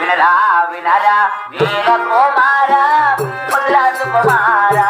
వినరా వినరా వీర కుమారా కుమారా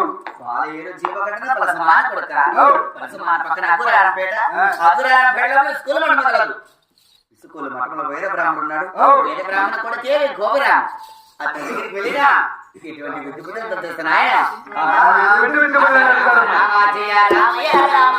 అవును పాలేరు జీవగట్టన పలసమాన కొడక పలసమాన పక్కన అగ్గురారంపేట అగ్గురారంపేటలో స్కూల్ ఉండగలదు స్కూల్ మఠంలో వేద బ్రాహ్మణుడు ఉన్నాడు వేద బ్రాహ్మణ కొడితే గోపురా అతని దగ్గరికి వెళ్ళినా ఇటువంటి బుద్ధి బుద్ధులు తెలుస్తున్న ఆయన జయ రామయ్య రామ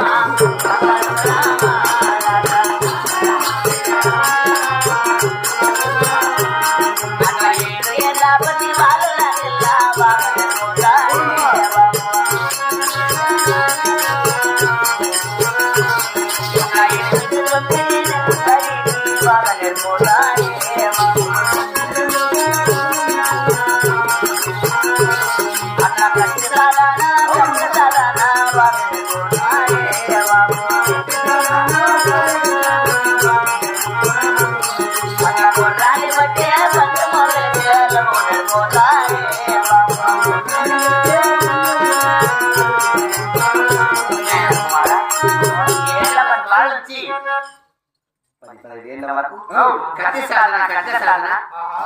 కత్తి సాధన కట్టె సాధన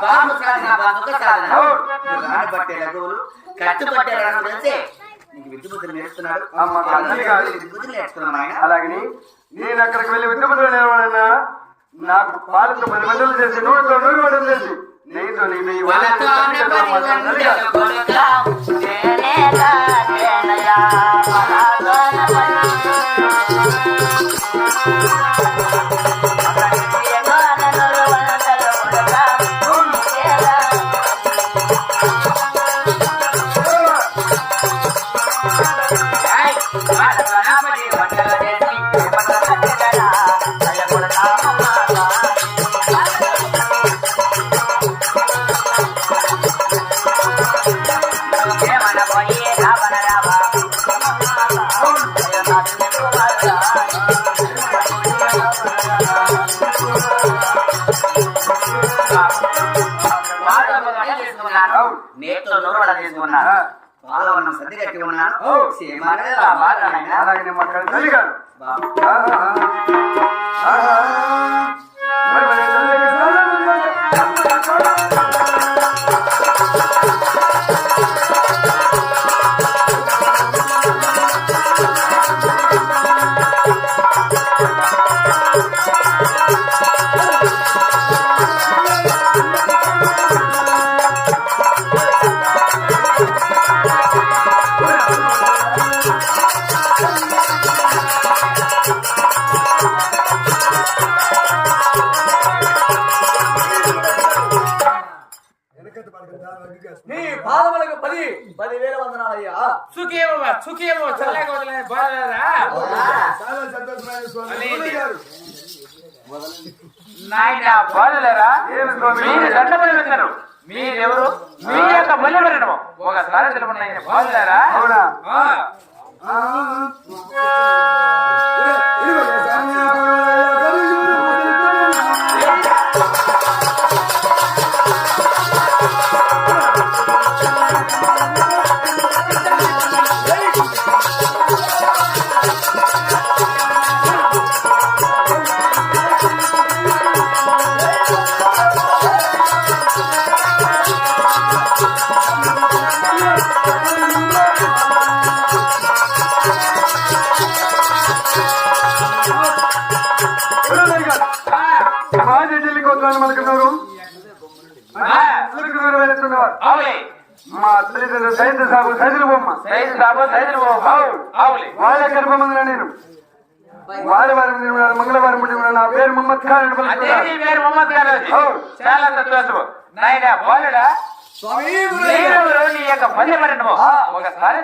బాంబు సాధన బందుక సాధన. రాను పట్టే రఘువులు కట్టు పట్టే రఘువులు తెలిసే నీకు విద్య బుద్ధులు నేర్చుతున్నాడు అమ్మ, అన్నీ కాదు. విద్య బుద్ధులు నేర్చుకున్నాం ఆయన అలాగని నేను అక్కడికి వెళ్ళి విద్యుపతులు నేర్వడన్నా నాకు పాలతో పది మందులు చేసి నూనెతో నూనె వంటలు చేసి నెయ్యితో నీ నెయ్యి నూరవడ తీసుకున్నాను ఆ. పాలవన్నం సర్ది కట్టి ఉన్నాను. క్షేమాలే. అలాగే మక్కడి తల్లి గారు చాలా సంతోషమైన స్వామి. గారు. నాయన? మీరు దండపడి వెళ్తారు మీరెవరు మీ యొక్క పెట్టడం ఒకసారి తెలుపండి బాలులరా అవునా? సైన్స్ సాగు సైజులు బొమ్మ సైజు సాబు సైజు అవులే వాళ్ళ గర్భమందున నేను? వారి వారి మంగళవారం. నా పేరు మహమ్మద్ ఖాన్ పేరు మొహమ్మద్. అవును. చాలా సంతోషము. నాయన బాలుడా? స్వామి యొక్క పెట్టడం ఒకసారి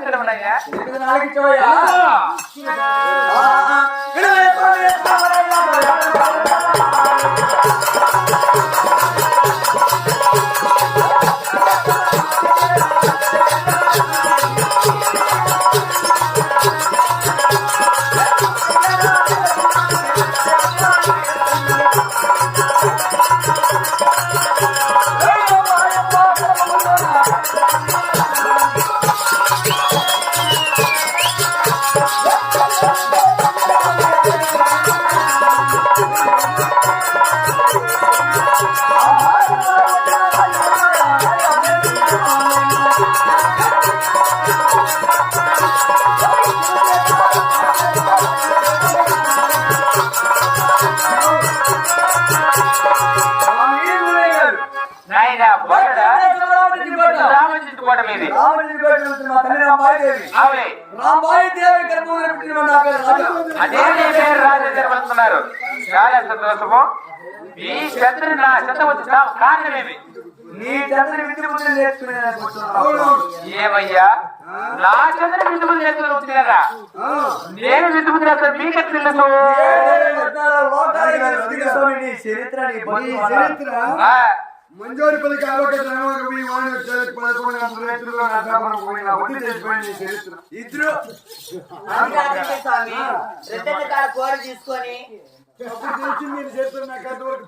ఈ నా శత వచ్చి కారణమేమి? నీ తండ్రి విద్య బుద్ధులు నేర్చుకునే ఏమయ్యా? నా నేర్చుకుని వచ్చినారా నేను విధుములు నేర్చుకుని మీకెట్ తెలుసు? చరిత్ర నీ ఈ బంధువు చరిత్ర. ఆ, మంజోరి పలికి ఆరోగ్య ధనములకు మీ వాణి వచ్చేది పదకొండు గంటల రైతుల్లో నా శ్రమను పోయిన ఒంటి చేసిపోయింది ఈ చరిత్ర. ఇద్దరు. కోరి తీసుకొని అప్పుడు తెలిసింది ఈ చరిత్ర నాకు అంతవరకు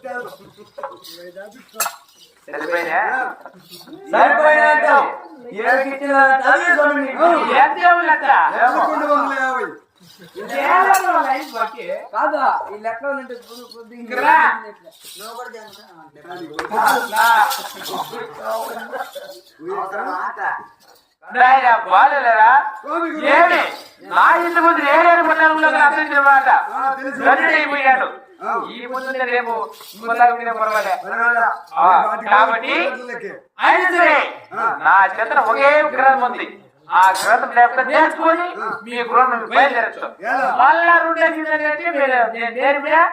ఏములక్క? పదకొండు వందల యాభై? కాదా ఈ లెక్కలో నుండి కొద్ది- కొద్ది ఇంకా ఇక్కడ రా. నువ్వు కూడా తింటున్నావా? నా, మాట. నాయన బాలులరా స్వామి గురు. ఏమి నా ఇంటి ముందు ఏడేడు పట్టణంలో అందించిన మాట అయిపోయాడు. ఈ ముందు రేపు కాబట్టి. అయినా సరే. నా చేతన ఒకే గ్రంథం ఉంది ఆ గ్రంథం లేకపోతే నేర్చుకొని మీ గృహం బయలుదేరచ్చు? మళ్ళా రెండో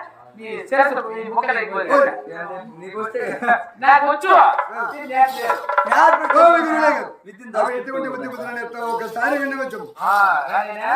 ఎటువంటి బుద్ధి అనేస్తావు? ఒకసారి వినవచ్చు. ఆ, రాజేనా?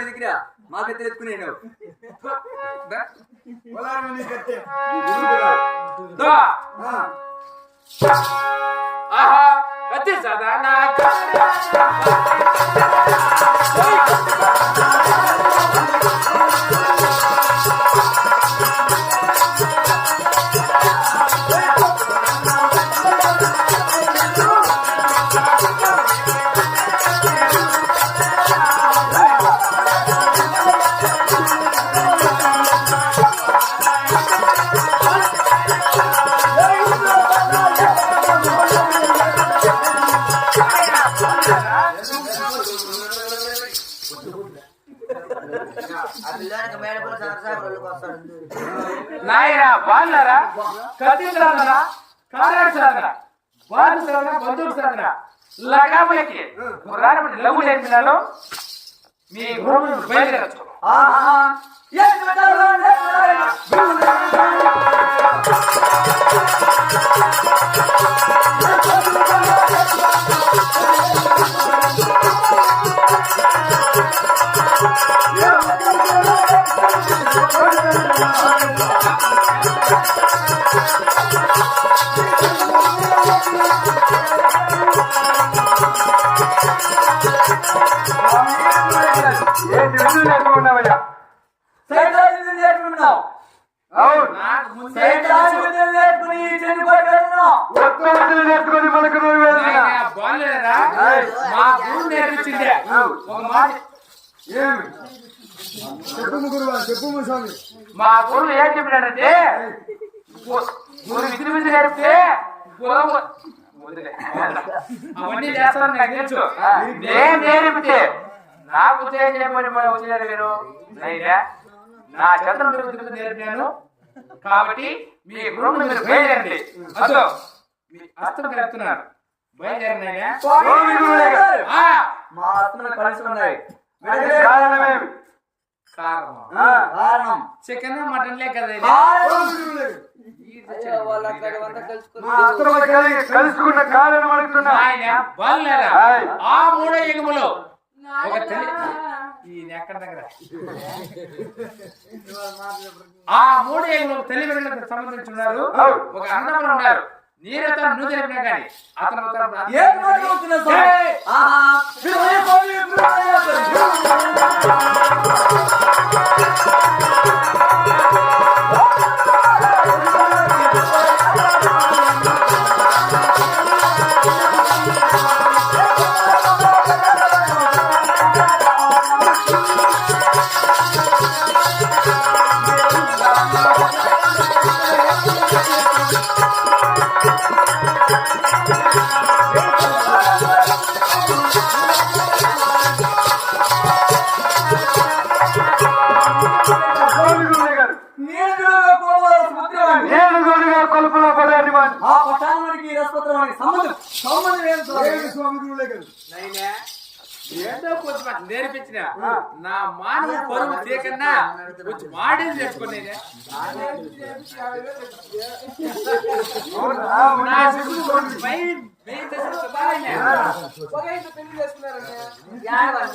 దగ్గర? మా కత్తి ఎత్తుకునేను ఆహా కత్తి సదా నా నాయన బాగున్నారా? కత్తి సాధన కారాడు సాధన బాలు సాధన బంధువులు సాధన లగాములకి రానబడి లఘు నేర్పినాను మీ గృహం బయలుదేరచ్చు ఆహా. నేర్చుకుని మనకు మా గురువు నేర్పించిందే ఒక మాట మా గురువు ఏం చెప్పినాడంటే గురు విధి విధి నేర్పితే. అవన్నీ చేస్తాను నాకు తెలుసు. నేను నేర్పితే నాకు ఉద్యోగం మీరు నైనా నా చంద్రం విధి విధి నేర్పాను. కాబట్టి మీ గృహం మీరు బయలుదేరండి. అదో మీ అస్తం కలుపుతున్నారు మా ఆత్మలు కలిసి ఉన్నాయి. కారణం. ఆ, కారణం. చికెన్ మటన్ లే కదా కలుసుకున్న కారణం అడుగుతున్నా ఆయన బల్లేరా? ఆయ్. ఆ మూడో యుగములో ఒక తల్లి ఈ ఎక్కడ దగ్గర? ఆ మూడు యుగములు తల్లి బిడ్డలకు సంబంధించున్నారు. ఒక అన్నదమ్ములు ఉన్నారు. నీరతో నువ్వు తెలిపినా కానీ అతను సంబంధం సంబంధం ఏం స్వామి? నైనా? ఏంటో కొంచెం నేర్పించిన. నా మానవ పరువు తీకన్నా కొంచెం మాడేది నేర్చుకునేది నా శిశువు కొంచెం భయం భయం చేసిన బాగానే.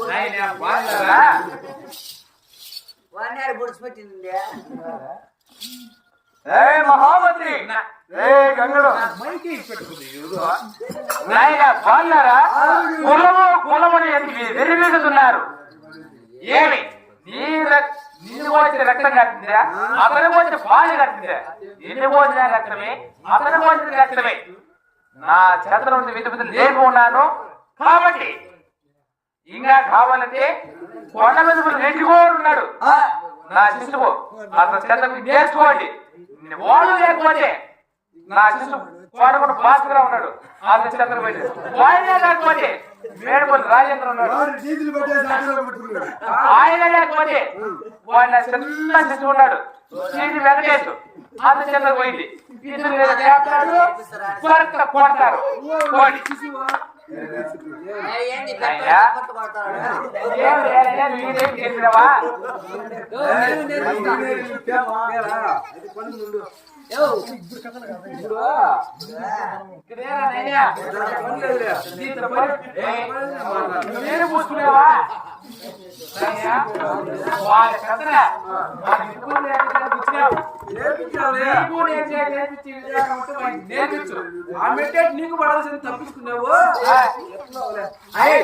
నాయనా, బాగున్నారా? వాడిని పొడిచిపెట్టింది ఏ మహామంత్రి? నా- బాగున్నారా? కులము కులముని ఎందుకు ఏమి? నీ నిన్ను పోసిన రక్తం కట్టిందా అతను పోసిన పాలు కట్టిందా నిన్ను పోసిన రక్తమే అతను పోసిన రక్తమే. నా చేతల నుండి విధి విధులు లేపు ఉన్నాను. కాబట్టి ఇంకా కావాలంటే కొండ మీద నెట్టుకోడు ఉన్నాడు. నా శిశువు అతని చేతకు నేర్చుకోండి. ఓడు లేకపోతే నా వాడుకుంటూ భాస్కర్ ఉన్నాడు. చేత పోయింది వాయిదా లేకపోతే మేడపల్లి రాజేంద్ర ఉన్నాడు. ఆయన లేకపోతే వాడు నా చిన్న శిశువు ఉన్నాడు. సీని వెంకటేష్ చేత పోయింది. ఇద్దరు కొడతారు. కోడి. చేసినావా? నేను పూసుకునేవా? వాళ్ళ కథనా? నీకు నేర్పించే. ఆ మెట్టేట్ పడాల్సింది తప్పించుకున్నావు. అయ్యి,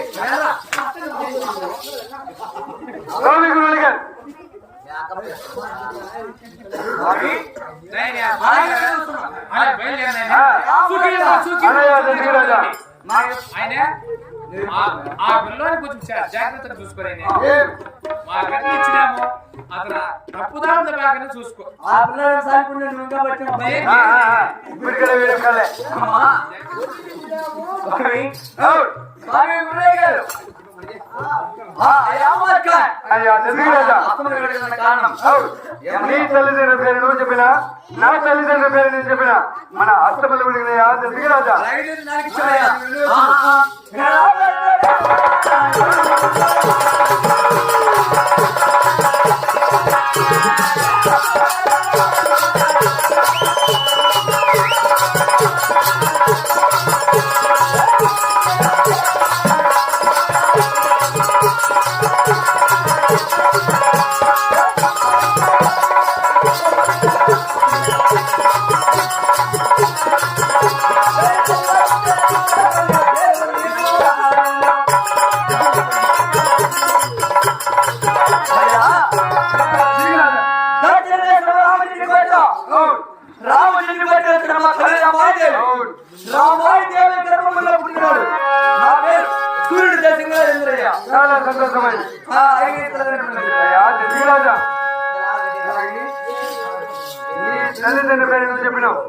ఆయన ఆ- పిల్లోని కొంచెం జాగ్రత్తగా చూసుకోరండి ఏం? మా గట్టి ఇచ్చినాము. అక్కడ తప్పుదా ఉందా బాగానే చూసుకో. ఆ సాయకుండా నువ్వు వీడియో కాలే స్వామి గారు. నీ తల్లిదండ్రుల పేరు నువ్వు చెప్పినా? నా తల్లిదండ్రుల పేరు నేను చెప్పినా? మన అష్టపల్లి గుడిగినయా దండిరాజా రైలు రామచంద్రుడి పేట వచ్చిన మా తల్లి రామాదేవి. అవును రామాదేవి గర్భంలో పుట్టినాడు నా పేరు సూర్యుడు దశంగారేంద్రయ్య చాలా సంతోషమైంది. నీ తల్లిదండ్రుల పేరు చెప్పినావు?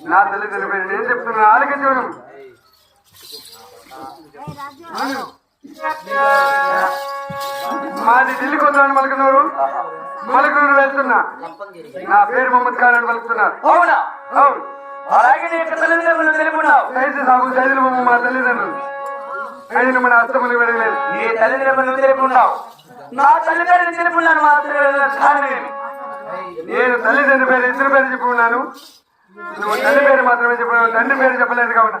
నా తల్లిదండ్రుల పేరు నేను చెప్తున్నా. ఆలకించను మాది ఢిల్లీ కొద్దామని మలకనూరు. మలకనూరు వెళ్తున్నా. నా పేరు మహమ్మద్ ఖాన్ అని పలుకుతున్నారు. అవునా? అవును. అలాగే నీ యొక్క తల్లిదండ్రులు తెలుపున్నావు సైజు సాగు సైజులు మా తల్లిదండ్రులు. ఆయన మన అస్తములు వెళ్ళలేదు. నీ తల్లిదండ్రులు తెలుపున్నావు నా తల్లిదండ్రులు తెలుపున్నాను మాత్రమే కారణమేమి నేను తల్లిదండ్రుల పేరు ఇద్దరు పేరు చెప్పుకున్నాను. నువ్వు తల్లి పేరు మాత్రమే చెప్పినావు తండ్రి పేరు చెప్పలేదు కాబట్టి.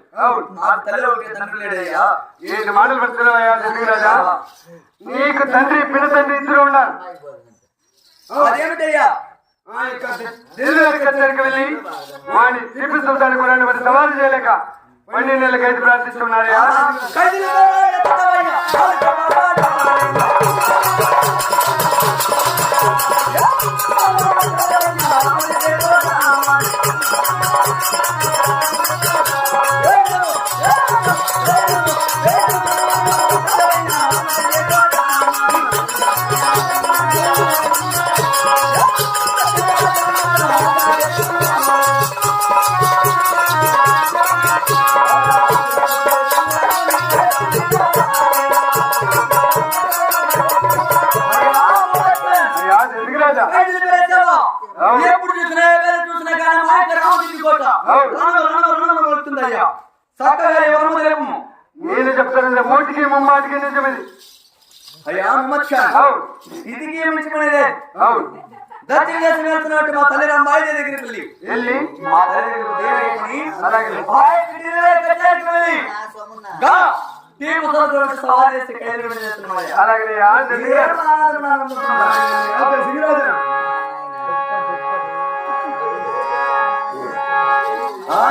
ఏంటి మాటలు పెడుతున్నావయ్యా దిగురాజా నీకు తండ్రి పిన తండ్రి ఇద్దరు ఉన్నారు అదేమిటయ్యా ఢిల్లీ కచేరికి వెళ్ళి వాడిని టిప్పు సుల్తాన్ కూడా సవాలు చేయలేక పన్నెండు అయితే ప్రార్థిస్తున్నారయ్యా వెళ్ళి మా తల్లి దగ్గరికి దేవేని అలాగే ఢిల్లీలో కచేరికి వెళ్ళి గా. టీము సోదరుడు సవాల్ చేసి కైలు చేస్తున్నామయ్యా అలాగే దిగురాజా ఆ.